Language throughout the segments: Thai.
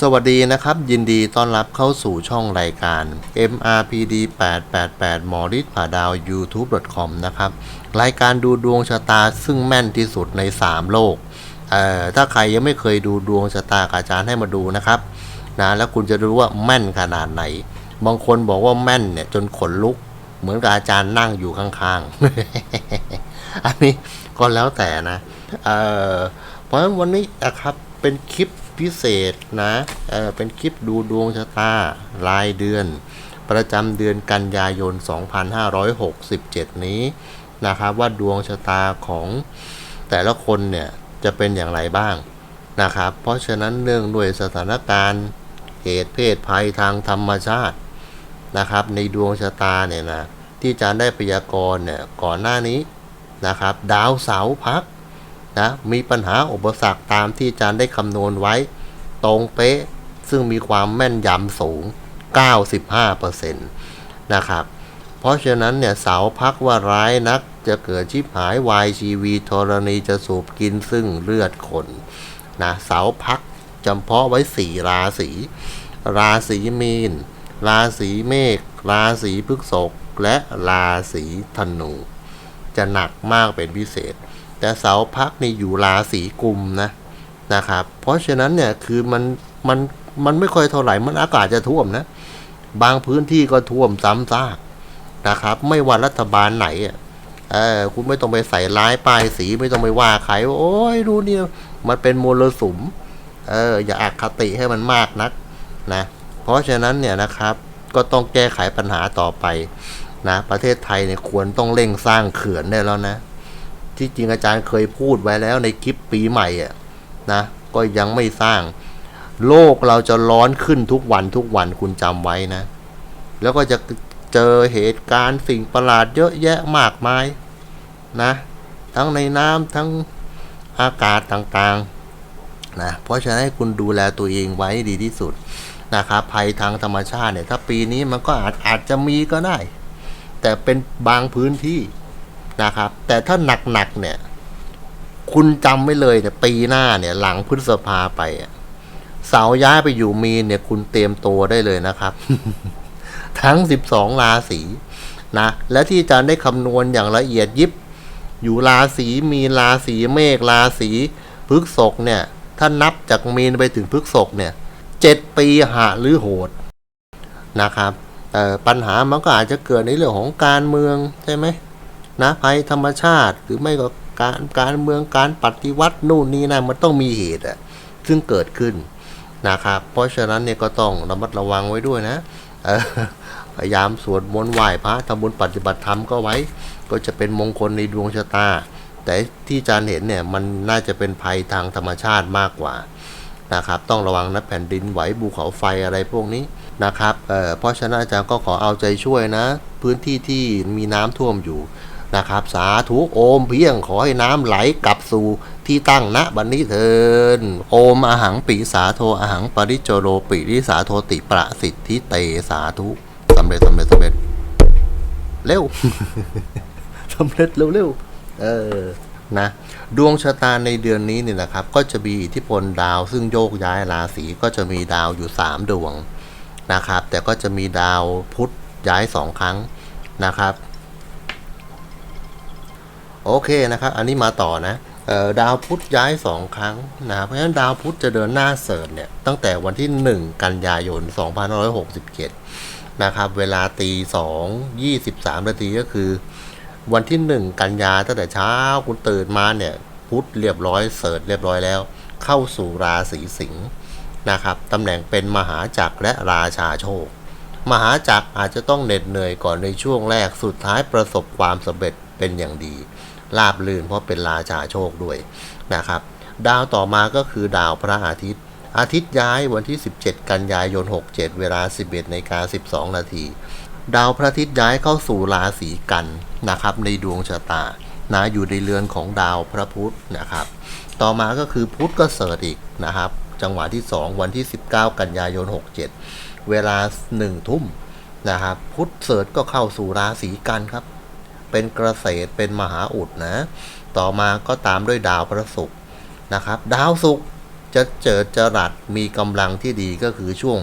สวัสดีนะครับ ยินดีต้อนรับเข้าสู่ช่องรายการ MRPD 888หมอฤทธิ์ผ่าดาว YouTube.com นะครับ รายการดูดวงชะตาซึ่งแม่นที่สุดใน 3 โลก เอ่อ ถ้าใครยังไม่เคยดูดวงชะตากับอาจารย์ให้มาดูนะครับ นะ แล้วคุณจะรู้ว่าแม่นขนาดไหน บางคนบอกว่าแม่นเนี่ยจนขนลุก เหมือนกับอาจารย์นั่งอยู่ข้างๆ อันนี้ก็แล้วแต่นะ เอ่อ เพราะฉะนั้นวันนี้นะครับเป็นคลิป พิเศษนะเออเป็นคลิปดูดวงชะตารายเดือน ประจำเดือนกันยายน 2567 นี้นะครับว่าดวงชะตาของแต่ละคนเนี่ยจะเป็นอย่างไรบ้างนะครับ เพราะฉะนั้นเนื่องด้วยสถานการณ์เหตุเพศภัยทางธรรมชาตินะครับ ในดวงชะตาเนี่ยนะที่อาจารย์ได้พยากรณ์เนี่ยก่อนหน้านี้นะครับ ดาวเสาร์พัก นะมีปัญหาอุปสรรคตามที่อาจารย์ได้คำนวณไว้ ตรงเป๊ะ ซึ่งมีความแม่นยำสูง 95%นะครับ เพราะฉะนั้นเนี่ยเสาพักว่าร้ายนักจะเกิดชิบหายวายชีวีธรณีจะสูบกินซึ่งเลือดคนนะเสาพักจำเพาะไว้สี่ราศีราศีมีน ราศีเมษราศีพฤษภและราศีธนู จะหนักมากเป็นพิเศษ แต่เสาพักนี่อยู่ราศีกุมนะนะครับ เพราะฉะนั้นเนี่ยคือมันมันมันไม่ค่อยเท่าไหร่มันอากาศจะท่วมนะ บางพื้นที่ก็ท่วมซ้ำซากนะครับ ไม่ว่ารัฐบาลไหนอะเออคุณไม่ต้องไปใส่ร้ายป้ายสีไม่ต้องไปว่าใครว่าโอ้ยดูเนี่ยมันเป็นมลสุมเอออย่าอาคติให้มันมากนักนะเพราะฉะนั้นเนี่ยนะครับก็ต้องแก้ไขปัญหาต่อไปนะประเทศไทยเนี่ยควรต้องเร่งสร้างเขื่อนได้แล้วนะ ที่จริงอาจารย์เคยพูดไว้แล้วในคลิปปีใหม่อะนะก็ยังไม่สร้าง โลกเราจะร้อนขึ้นทุกวันทุกวันคุณจำไว้นะ แล้วก็จะเจอเหตุการณ์สิ่งประหลาดเยอะแยะมากมายนะ ทั้งในน้ำทั้งอากาศต่างๆนะเพราะฉะนั้นให้คุณดูแลตัวเองไว้ดีที่สุดนะครับภัยทางธรรมชาติเนี่ยถ้าปีนี้มันก็อาจอาจจะมีก็ได้ แต่เป็นบางพื้นที่ นะครับ แต่ถ้าหนักๆเนี่ย คุณจำไว้เลยเนี่ยปีหน้าเนี่ย หลังพฤษภาไปเสาย้ายไปอยู่มีนเนี่ย คุณเตรียมตัวได้เลยนะครับ ทั้ง12ราศีนะ และที่อาจารย์ได้คำนวณอย่างละเอียดยิบ อยู่ราศีมีนราศีเมษราศีพฤกษภเนี่ย ถ้านับจากมีนไปถึงพฤกษภเนี่ยเจ็ดปีหาหรือโหดนะครับเอ่ปัญหามันก็อาจจะเกิดในเรื่องของการเมืองใช่ไหม นะภัยธรรมชาติ หรือไม่ก็การการเมืองการปฏิวัตินู่นนี่นั่นมันต้องมีเหตุอะซึ่งเกิดขึ้นนะครับเพราะฉะนั้นเนี่ยก็ต้องระมัดระวังไว้ด้วยนะพยายามสวดมนต์ไหว้พระทำบุญปฏิบัติธรรมก็ไว้ ก็จะเป็นมงคลในดวงชะตา แต่ที่อาจารย์เห็นเนี่ยมันน่าจะเป็นภัยทางธรรมชาติมากกว่านะครับต้องระวังนะแผ่นดินไหวภูเขาไฟอะไรพวกนี้นะครับเเพราะฉะนั้นอาจารย์ก็ขอเอาใจช่วยนะ พื้นที่ที่มีน้ำท่วมอยู่ นะครับ สาธุโอมเพียงขอให้น้ำไหลกลับสู่ที่ตั้งณบันนี้เถินโอมอหังปีสาโทอหังปริจโจรปิริสาโทติประสิทธิเตสาธุสำเร็จสำเร็จสำเร็จเร็วสำเร็จเร็วๆเออนะดวงชะตาในเดือนนี้เนี่ยนะครับ ก็จะมีอิทธิพลดาว ซึ่งโยกย้ายราศีก็จะมีดาวอยู่ 3 ดวงนะครับ แต่ก็จะมีดาวพุธย้าย 2 ครั้งนะครับ โอเคนะครับอันนี้มาต่อนะดาวพุธย้าย 2 ครั้งนะเพราะฉะนั้นดาวพุธจะเดินหน้าเสริญเนี่ยตั้งแต่วันที่ 1 กันยายน 2567 นะครับ เวลาตี2 23นาทีก็คือ วันที่หนึ่งกันยาตั้งแต่เช้าคุณตื่นมาเนี่ยพุธเรียบร้อยเสิร์ชเรียบร้อยแล้ว เข้าสู่ราศีสิงห์นะครับตำแหน่งเป็นมหาจักรและราชาโชค มหาจักรอาจจะต้องเหน็ดเหนื่อยก่อนในช่วงแรกสุดท้ายประสบความสำเร็จเป็นอย่างดี ราบลื่น เพราะเป็นราชาโชคด้วยนะครับ ดาวต่อมาก็คือดาวพระอาทิตย์ อาทิตย์ย้ายวันที่ 17 กันยายน 67 เวลา 11นาฬิกา12 นาที ดาวพระอาทิตย์ย้ายเข้าสู่ราศีกันนะครับ ในดวงชะตานะอยู่ในเรือนของดาวพระพุธนะครับ ต่อมาก็คือพุธก็เสริฐอีกนะครับ จังหวะที่ 2 วันที่ 19 กันยายน 67 เวลา 1 ทุ่มนะครับ พุธเสริฐก็เข้าสู่ราศีกันครับ เป็นเกษตรเป็นมหาอุดนะ ต่อมาก็ตามด้วยดาวพระศุกร์นะครับ ดาวศุกร์จะเจอจรัสมีกำลังที่ดีก็คือช่วง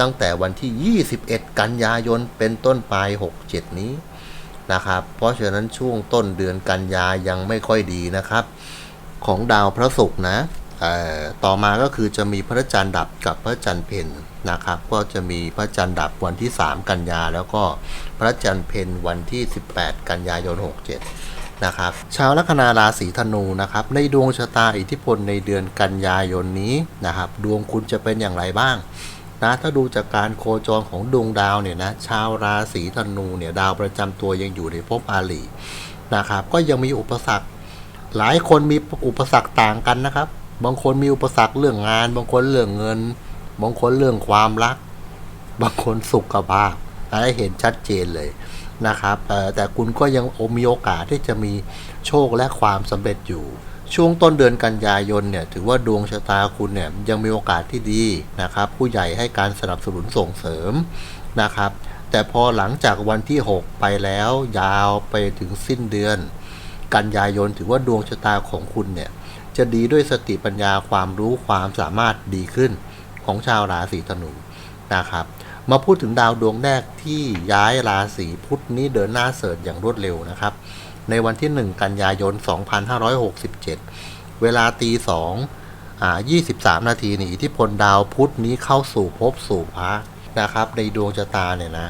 ตั้งแต่วันที่ 21 กันยายนเป็นต้นไป 67 นี้นะครับ เพราะฉะนั้นช่วงต้นเดือนกันยายังไม่ค่อยดีนะครับ ของดาวพระศุกร์นะ ต่อมาก็คือจะมีพระจันทร์ดับกับพระจันทร์เพ็ญนะครับ ก็จะมีพระจันทร์ดับวันที่ 3 กันยา แล้วก็พระจันทร์เพ็ญวันที่ 18 กันยายน 67 นะครับ ชาวลัคนาราศีธนูนะครับ ในดวงชะตาอิทธิพลในเดือนกันยายนนี้นะครับ ดวงคุณจะเป็นอย่างไรบ้างนะถ้าดูจากการโคจรของดวงดาวเนี่ยนะชาวราศีธนูเนี่ยดาวประจำตัวยังอยู่ในภพอาลีนะครับ ก็ยังมีอุปสรรค หลายคนมีอุปสรรคต่างกันนะครับ บางคนมีอุปสรรคเรื่องงาน บางคนเรื่องเงิน บางคนเรื่องความรัก บางคนสุขภาพอันนี้เห็นชัดเจนเลยนะครับแต่คุณก็ยังมีโอกาสที่จะมีโชคและความสำเร็จอยู่ ช่วงต้นเดือนกันยายนเนี่ยถือว่าดวงชะตาคุณเนี่ยยังมีโอกาสที่ดีนะครับ ผู้ใหญ่ให้การสนับสนุนส่งเสริมนะครับ แต่พอหลังจากวันที่ 6 ไปแล้วยาวไปถึงสิ้นเดือน กันยายนถือว่าดวงชะตาของคุณเนี่ย จะดีด้วยสติปัญญาความรู้ความสามารถดีขึ้นของชาวราศีธนูนะครับ มาพูดถึงดาวดวงแรกที่ย้ายราศีพุธนี้เดินหน้าเสริฐอย่างรวดเร็วนะครับ ในวันที่ 1 กันยายน 2567 เวลาตีสองอ่า23 นาทีนี่อิทธิพลดาวพุธนี้เข้าสู่ภพสู่พระนะครับ ในดวงชะตาเนี่ยนะ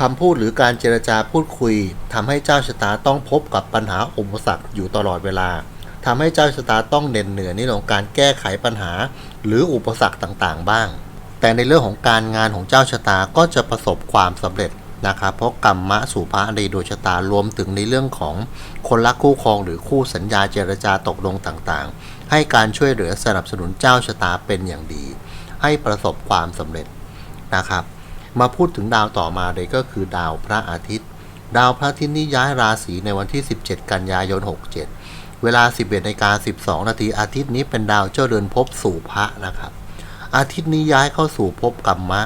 คำพูดหรือการเจรจาพูดคุยทำให้เจ้าชะตาต้องพบกับปัญหาอุปสรรคอยู่ตลอดเวลา ทำให้เจ้าชะตาต้องเหน็ดเหนื่อยในเรื่องของการแก้ไขปัญหา หรืออุปสรรคต่างๆ บ้าง แต่ในเรื่องของการงานของเจ้าชะตาก็จะประสบความสำเร็จนะครับเพราะกรรมะสู่พระในดวงชะตารวมถึงในเรื่องของคนรักคู่ครองหรือคู่สัญญาเจรจาตกลงต่างๆ ให้การช่วยเหลือสนับสนุนเจ้าชะตาเป็นอย่างดี ให้ประสบความสำเร็จนะครับ มาพูดถึงดาวต่อมาเลยก็คือดาวพระอาทิตย์ ดาวพระอาทิตย์นี้ย้ายราศีในวันที่ 17 กันยายน 67 เวลา 11นาฬิกา12 นาทีอาทิตย์นี้เป็นดาวเจ้าเรือนภพสู่พระนะครับ อาทิตย์นี้ย้ายเข้าสู่ภพกรรมะ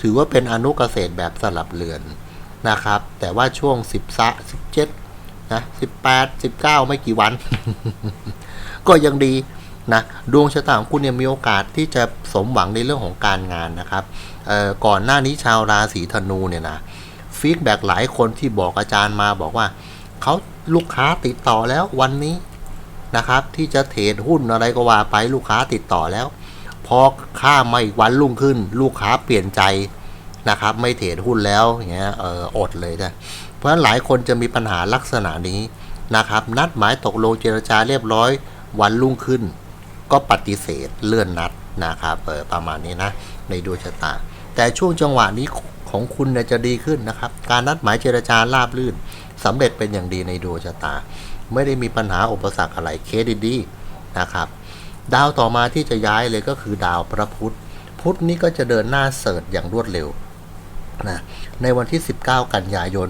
ถือว่าเป็นอนุเกษตรแบบสลับเรือนนะครับ แต่ว่าช่วง 10ซะ17นะ18 19 ไม่กี่วัน ก็ยังดีนะดวงชะตาของคุณเนี่ยมีโอกาสที่จะสมหวังในเรื่องของการงานนะครับก่อนหน้านี้ชาวราศีธนูเนี่ยนะฟีดแบ็หลายคนที่บอกอาจารย์มาบอกว่าเขา ลูกค้าติดต่อแล้ววันนี้นะครับ ที่จะเทรดหุ้นอะไรก็ว่าไปลูกค้าติดต่อแล้ว พอข้ามมาอีกวันรุ่งขึ้น ลูกค้าเปลี่ยนใจนะครับ ไม่เทรดหุ้นแล้วอย่างเงี้ยเอออดเลยนะเพราะฉะนั้นหลายคนจะมีปัญหาลักษณะนี้นะครับ นัดหมายตกลงเจรจาเรียบร้อย วันรุ่งขึ้น ก็ปฏิเสธเลื่อนนัดนะครับเออประมาณนี้นะในดวงชะตา แต่ช่วงจังหวะนี้ของคุณจะดีขึ้นนะครับ การนัดหมายเจรจาราบลื่น สำเร็จเป็นอย่างดีในดวงชะตา ไม่ได้มีปัญหาอุปสรรคอะไรเคสดีๆนะครับดาวต่อมาที่จะย้ายเลยก็คือดาวพระพุธ พุธนี้ก็จะเดินหน้าเสิร์ชอย่างรวดเร็วนะในวันที่ 19 กันยายน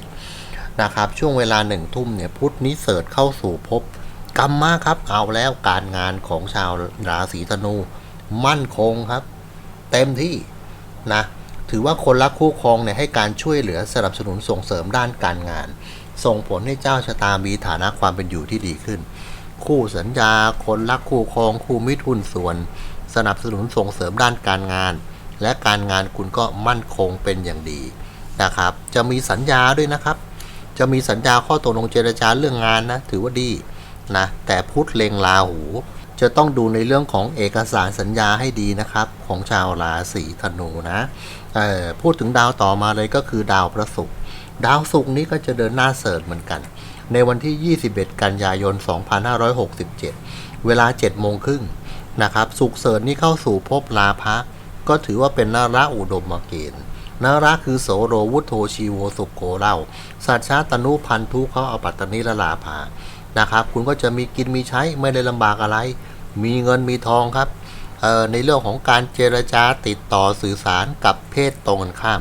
2567 นะครับ ช่วงเวลาหนึ่งทุ่มเนี่ยพุธนี้เสิร์ชเข้าสู่ภพกรรมะครับ เอาแล้วการงานของชาวราศีธนู มั่นคงครับ เต็มที่นะ ถือว่าคนรักคู่ครองเนี่ยให้การช่วยเหลือสนับสนุนส่งเสริมด้านการงาน ส่งผลให้เจ้าชะตามีฐานะความเป็นอยู่ที่ดีขึ้น คู่สัญญา คนรักคู่ครอง คู่มิตรหุ้นส่วน สนับสนุนส่งเสริมด้านการงาน และการงานคุณก็มั่นคงเป็นอย่างดีนะครับ จะมีสัญญาด้วยนะครับ จะมีสัญญาข้อตกลงเจรจาเรื่องงานนะถือว่าดีนะแต่พุทธเลงลาหู จะต้องดูในเรื่องของเอกสารสัญญาให้ดีนะครับ ของชาวราศีธนูนะพูดถึงดาวต่อมาเลยก็คือดาวพระศุกร์ดาวศุกร์นี้ก็จะเดินหน้าเสริฐเหมือนกัน ในวันที่ 21 กันยายน 2567 เวลา 7 โมงครึ่งนะครับสุกร์เสริฐนี้เข้าสู่ภพลาภะก็ถือว่าเป็นนาระอุดมเกณฑ์นาระคือโสโรวุฒโธชีโวสุโกเล่าสัตชาตนุพันธุเขาเอาปัตตนิละลาภา นะครับ คุณก็จะมีกินมีใช้ไม่ได้ลำบากอะไร มีเงินมีทองครับในเรื่องของการเจรจาติดต่อสื่อสารกับเพศตรงกันข้าม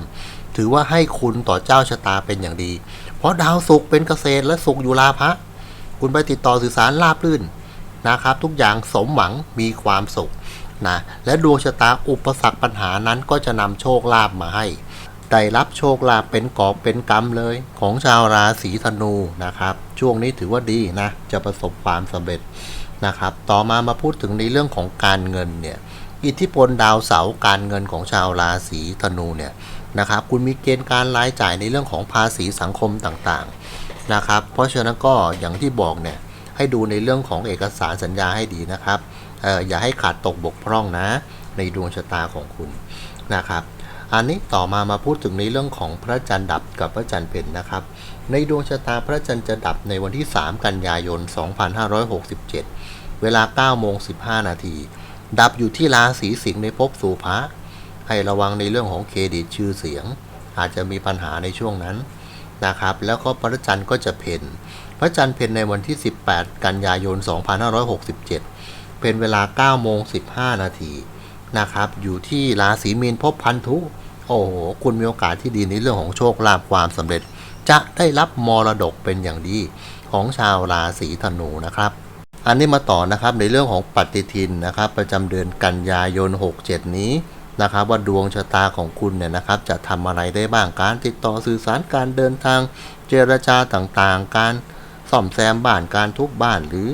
ถือว่าให้คุณต่อเจ้าชะตาเป็นอย่างดี เพราะดาวศุกร์เป็นเกษตรและศุกร์อยู่ลาภะคุณไปติดต่อสื่อสารราบรื่นนะครับ ทุกอย่างสมหวังมีความสุขนะและดวงชะตาอุปสรรคปัญหานั้นก็จะนำโชคลาภมาให้ ได้รับโชคลาภเป็นกอบเป็นกำเลย ของชาวราศีธนูนะครับ ช่วงนี้ถือว่าดีนะ จะประสบความสำเร็จนะครับ ต่อมามาพูดถึงในเรื่องของการเงินเนี่ย อิทธิพลดาวเสาร์การเงินของชาวราศีธนูเนี่ยนะครับ คุณมีเกณฑ์การรายจ่ายในเรื่องของภาษีสังคมต่างๆนะครับ เพราะฉะนั้นก็อย่างที่บอกเนี่ยให้ดูในเรื่องของเอกสารสัญญาให้ดีนะครับเอออย่าให้ขาดตกบกพร่องนะ ในดวงชะตาของคุณนะครับ อันนี้ต่อมามาพูดถึงในเรื่องของพระจันทร์ดับกับพระจันทร์เพ็ญนะครับ ในดวงชะตาพระจันทร์จะดับในวันที่ 3 กันยายน 2567 เวลา9โมง15 นาที ดับอยู่ที่ราศีสิงห์ในภพสู่พระให้ระวังในเรื่องของเครดิตชื่อเสียง อาจจะมีปัญหาในช่วงนั้นนะครับ แล้วก็พระจันทร์ก็จะเพ็ญพระจันทร์เพ็ญในวันที่ 18 กันยายน 2567 เป็นเวลา9โมง15 นาที นะครับ อยู่ที่ราศีมีนภพพันธุ โอ้โห คุณมีโอกาสที่ดีในเรื่องของโชคลาภความสำเร็จ จะได้รับมรดกเป็นอย่างดีของชาวราศีธนูนะครับอันนี้มาต่อนะครับในเรื่องของปฏิทินนะครับ ประจำเดือนกันยายน 67 นี้นะครับ ว่าดวงชะตาของคุณเนี่ยนะครับจะทำอะไรได้บ้างการติดต่อสื่อสารการเดินทางเจรจาต่างๆ การซ่อมแซมบ้านการทุบบ้านหรือ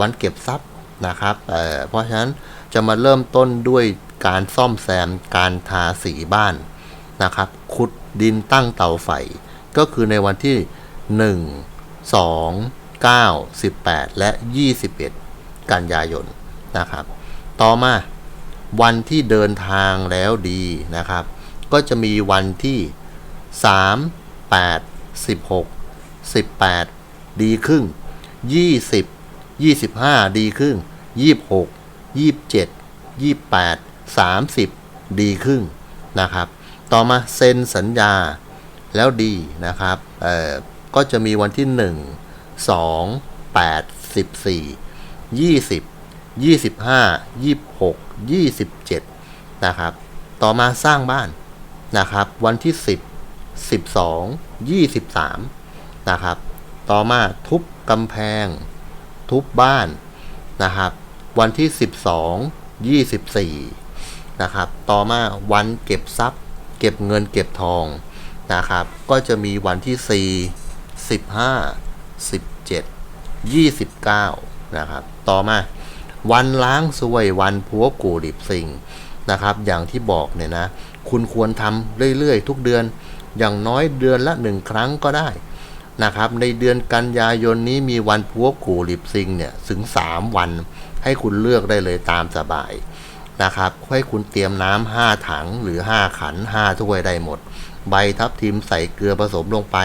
วันเก็บทรัพย์นะครับเอ่อเพราะฉะนั้น จะมาเริ่มต้นด้วยการซ่อมแซมการทาสีบ้านนะครับขุดดินตั้งเตาไฟ ก็คือในวันที่ 1 2 9 18 และ 21 กันยายนนะครับ ต่อมาวันที่เดินทางแล้วดีนะครับ ก็จะมีวันที่ 3 8 16 18 ดีครึ่ง 20 25 ดีครึ่ง 26 27 28 30 ดีครึ่งนะครับ ต่อมาเซ็นสัญญาแล้วดีนะครับเอ่อก็จะมีวันที่ 1 2 8 14 20 25 26 27นะครับ ต่อมาสร้างบ้านนะครับ วันที่ 10 12 23นะครับ ต่อมาทุบกำแพง ทุบบ้านนะครับ วันที่ 12 24 นะครับ ต่อมาวันเก็บทรัพย์ เก็บเงินเก็บทองนะครับ ก็จะมีวันที่ 4 15 17 29 นะครับ ต่อมาวันล้างซวยวันพัวกูดิบสิงนะครับ อย่างที่บอกเนี่ยนะ คุณควรทำเรื่อยๆ ทุกเดือนอย่างน้อยเดือนละหนึ่งครั้งก็ได้นะครับ ในเดือนกันยายนนี้มีวันพัวกูดิบซิงเนี่ย ถึง 3 วัน ให้คุณเลือกได้เลยตามสบายนะครับให้คุณเตรียมน้ำ5ถังหรือ 5 ขัน 5 ถ้วยได้หมด ใบทับทิมใส่เกลือผสมลงไป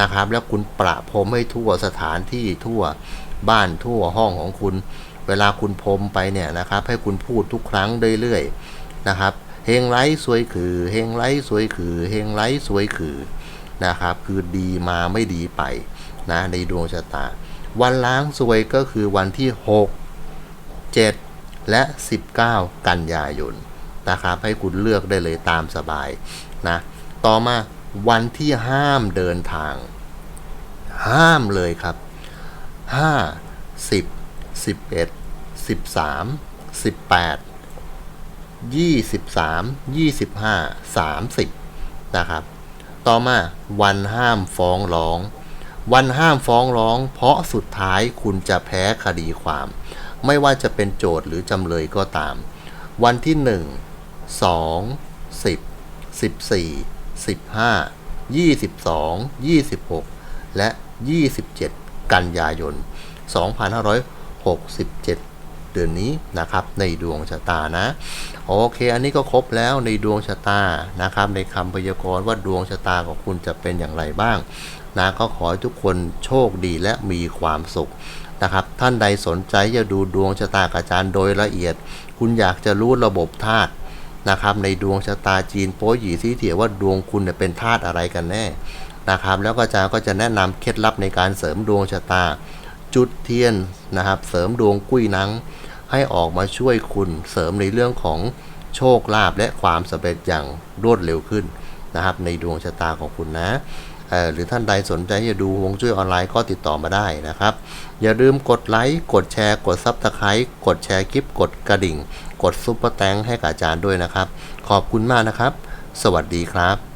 นะครับ แล้วคุณประพรมให้ทั่วสถานที่ทั่วบ้านทั่วห้องของคุณ เวลาคุณพรมไปเนี่ยนะครับ ให้คุณพูดทุกครั้งเรื่อยๆนะครับเฮงไร้สวยคือเฮงไร้สวยคือเฮงไร้สวยคือนะครับ คือดีมาไม่ดีไปนะในดวงชะตา วันล้างสวยก็คือวันที่ 6 7 และ 19 กันยายนนะครับ ให้คุณเลือกได้เลยตามสบายนะ ต่อมาวันที่ห้ามเดินทาง ห้ามเลยครับ 5 10 11 13 18 23 25 30 นะครับ ต่อมาวันห้ามฟ้องร้อง วันห้ามฟ้องร้อง เพราะสุดท้ายคุณจะแพ้คดีความ ไม่ว่าจะเป็นโจทย์หรือจำเลยก็ตาม วันที่ 1 2 10 14 15 22 26 และ 27 กันยายน 2567เดือนนี้นะครับในดวงชะตานะ โอเค อันนี้ก็ครบแล้วในดวงชะตานะครับ ในคำพยากรณ์ว่าดวงชะตาของคุณจะเป็นอย่างไรบ้างนะก็ขอให้ทุกคนโชคดีและมีความสุข นะครับ ท่านใดสนใจจะดูดวงชะตากบอาจารย์โดยละเอียด คุณอยากจะรู้ระบบธาตุนะครับ ในดวงชะตาจีนโป้หยีซีเถียว่าดวงคุณเนี่ยเป็นธาตุอะไรกันแน่นะครับ แล้วก็อาจารย์ก็จะแนะนำเคล็ดลับในการเสริมดวงชะตา จุดเทียนนะครับ เสริมดวงกุ้ยนัง ให้ออกมาช่วยคุณเสริมในเรื่องของโชคลาภและความสำเร็จอย่างรวดเร็วขึ้นนะครับ ในดวงชะตาของคุณนะ หรือท่านใดสนใจจะดูฮวงจุ้ยออนไลน์ก็ติดต่อมาได้นะครับ อย่าลืมกดไลค์กดแชร์ กดซับสไครต์กดแชร์คลิป กดกระดิ่ง กดซุปเปอร์แตงให้กับอาจารย์ด้วยนะครับ ขอบคุณมากนะครับ สวัสดีครับ